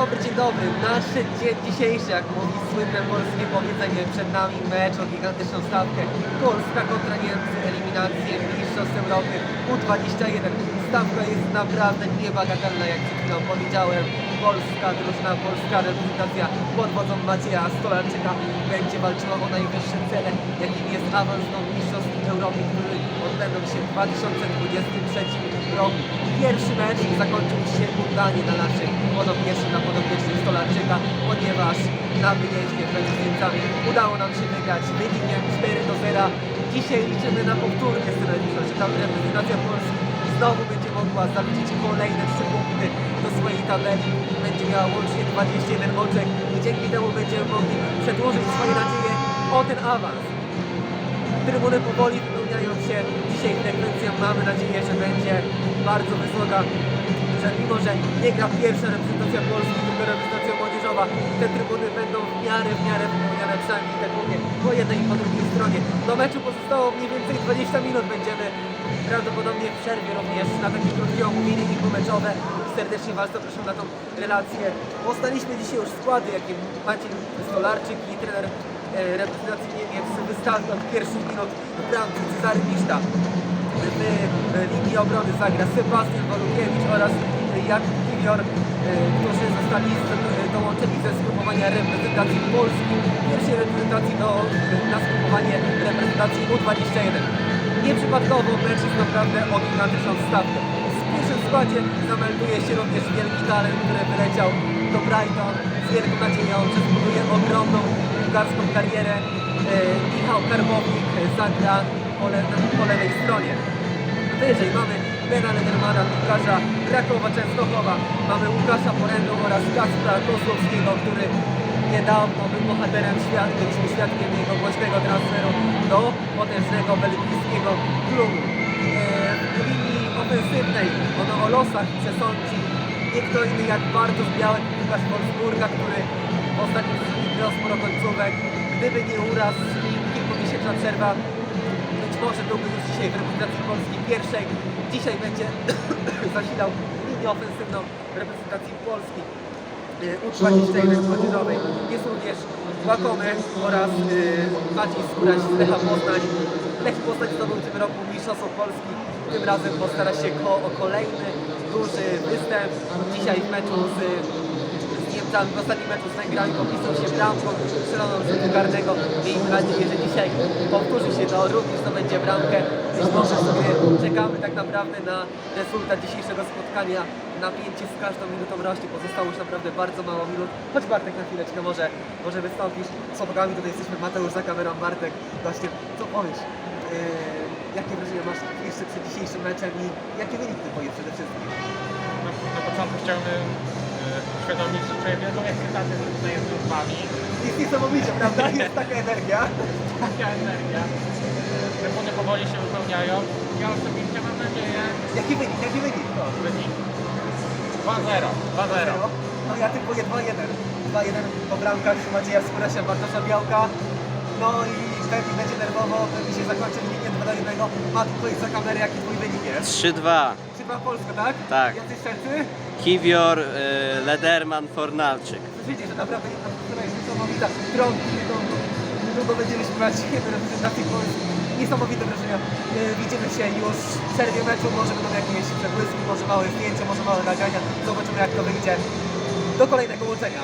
dobry, dzień dobry. Nasz dzień dzisiejszy, jak mówi słynne polskie powiedzenie, przed nami mecz o gigantyczną stawkę. Polska kontra Niemcy, eliminację Mistrzostw Europy U21. Stawka jest naprawdę niebagatelna, jak przed chwilą powiedziałem. Polska drużyna, polska reprezentacja pod wodzą Macieja Stolarczyka będzie walczyła o najwyższe cele, jakim jest awans do Mistrzostw Europy, który odbędą się w 2023 roku. Pierwszy mecz zakończył się udanie na naszych podopiecznych, na wyjeździe z Niemcami udało nam się wygrać wynikiem 4 do 0. Dzisiaj liczymy na powtórkę scenariusza, że tam reprezentacja Polski znowu będzie mogła zaliczyć kolejne 3 punkty do swojej tabeli. Będzie miała łącznie 21 oczek i dzięki temu będziemy mogli przedłużyć swoje nadzieje o ten awans. Trybuny powoli wypełniają się. Dzisiaj frekwencja mamy nadzieję, że będzie bardzo wysoka. Że mimo, że nie gra pierwsza reprezentacja Polski, tylko reprezentacja te trybuny będą w miarę, w miarę wypełniane przynajmniej te drugie po jednej i po drugiej stronie. Do meczu pozostało mniej więcej 20 minut. Będziemy prawdopodobnie w przerwie również na takie krótkie omówienie i pomeczowe. Serdecznie Was zapraszam na tą relację. Poznaliśmy dzisiaj już składy, jakie Maciej Stolarczyk i trener e, reprezentacji Niemiec wystawił od pierwszych minut w bramce Cezary Miszta. W linii obrony zagra Sebastian Walukiewicz oraz Jan Kiwior, e, którzy zostali z- dołączeni ze skrupowania reprezentacji Polski, pierwszej reprezentacji do, na skrupowanie reprezentacji U21. Nieprzypadkowo jest naprawdę o gigantyczną stawkę. W pierwszym składzie zamelduje się również wielki talent, który wyleciał do Brighton z wielką nadzieją, że zbuduje ogromną piłkarską karierę. E, Michał Karbownik zagra po, le, po lewej stronie. Wyżej mamy Bena Ledermana, piłkarza Krakowa Częstochowa. Mamy Łukasza Porendę oraz Kacpra Kozłowskiego, który niedawno był bohaterem świata, byliśmy świadkiem jego głośnego transferu do potężnego belgijskiego klubu. Eee, W linii ofensywnej o losach przesądzi nie kto inny jak Bartosz Białek, piłkarz Wolfsburga, który w ostatnim sezonie grał końcówek. Gdyby nie uraz i kilkumiesięczna przerwa, być może byłby już dzisiaj w reprezentacji Polski pierwszej. Dzisiaj będzie zasilał linię ofensywną reprezentacji Polski y, U21 młodzieżowej. Jest również Łakomy oraz y, Maciej Skóraś z Lecha Poznań. Lech Poznań zdobył w tym roku Mistrzostwo Polski. Tym razem postara się ko o kolejny duży występ. Dzisiaj w meczu z Niemcami w ostatnim meczu z Węgrami popisał się bramką strzeloną z rzutu karnego. Miejmy nadzieję, że dzisiaj powtórzy się to, również to będzie bramkę. Być może sobie czekamy tak naprawdę na rezultat dzisiejszego spotkania. Napięcie z każdą minutą rośnie, pozostało już naprawdę bardzo mało minut. Chodź Bartek na chwileczkę, może, może wystąpisz. Z chłopakami tutaj jesteśmy, Mateusz za kamerą, Bartek. Właśnie, co powiesz? Yy, jakie wrażenia masz jeszcze przed dzisiejszym meczem i jakie wyniki typujesz przede wszystkim? Na początku chciałbym e, uświadomić, że wielką ekscytację, że tutaj z Wami. Jest niesamowicie, prawda? Jest taka energia. Taka energia. E, Trybuny powoli się wypełniają. Ja osobiście mam nadzieję, Jaki wynik, jaki wynik? Że wynik 2-0. 2-0. No ja typuję 2-1. 2-1 po bramkach Macieja Skórasia, Bartosza Białka. No i pewnie będzie nerwowo, pewnie się zakończy wynikiem 2 do 1. Mat, tutaj za kamerę, jaki twój wynik jest? 3-2. Chyba Polska, tak? Tak. Jacyś szercy? Kiwior, y, Lederman, Fornalczyk. Wiecie, że naprawdę jest niesamowita. Trąbki, to długo będziemy śpiewać hymn reprezentacji Polski. Niesamowite wrażenia. E, Widzimy się już w przerwie meczu, może będą jakieś przebłyski, może małe zdjęcia, może małe nagrania. Zobaczymy jak to wyjdzie. Do kolejnego łączenia.